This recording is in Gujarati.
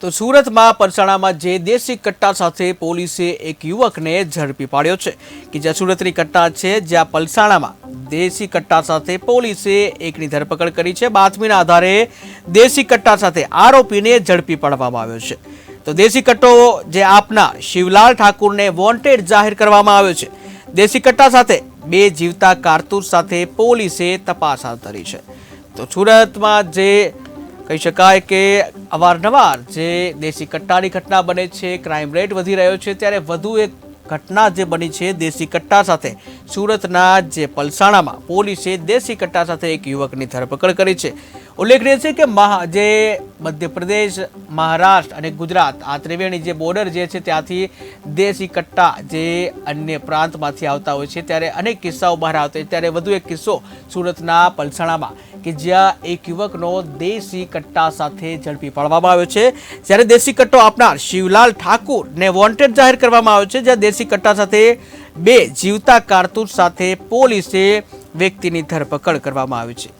તો સુરતમાં પરસાણામાં જે દેશી કટ્ટા સાથે પોલીસે એક યુવકને ઝડપી પાડ્યો છે કે જ્યાં સુરતની કટ્ટા છે, જ્યાં પલસાણામાં દેશી કટ્ટા સાથે પોલીસે એકની ધરપકડ કરી છે. બાતમીના આધારે દેશી કટ્ટા સાથે આરોપીને ઝડપી પાડવામાં આવ્યો છે. તો દેશી કટ્ટો જે આપના શિવલાલ ઠાકુરને વોન્ટેડ જાહેર કરવામાં આવ્યો છે. દેશી કટ્ટા સાથે બે જીવતા કારતૂસ સાથે પોલીસે તપાસ હાથ ધરી છે. તો સુરતમાં જે કહી શકાય કે અવારનવાર જે દેશી કટ્ટાની ઘટના બને છે ક્રાઇમ રેટ વધી રહ્યો છે, ત્યારે વધુ એક ઘટના જે બની છે, દેશી કટ્ટા સાથે. સુરતના જે પલસાણામાં પોલીસે દેશી કટ્ટા સાથે એક યુવકની ધરપકડ કરી છે. ઉલ્લેખનીય છે કે મહા જે મધ્યપ્રદેશ, મહારાષ્ટ્ર અને ગુજરાત આ ત્રિવેણી જે બોર્ડર જે છે ત્યાંથી દેશી કટ્ટા જે અન્ય પ્રાંતમાંથી આવતા હોય છે, ત્યારે અનેક કિસ્સાઓ બહાર આવતા હોય ત્યારે વધુ એક કિસ્સો સુરતના પલસાણામાં કે જ્યાં એક યુવકનો દેશી કટ્ટા સાથે ઝડપી પાડવામાં આવ્યો છે. જ્યારે દેશી કટ્ટો આપનાર શિવલાલ ઠાકુરને વોન્ટેડ જાહેર કરવામાં આવ્યો છે, જ્યાં દેશી કટ્ટા સાથે બે જીવતા કારતૂસ સાથે પોલીસે વ્યક્તિની ધરપકડ કરવામાં આવી છે.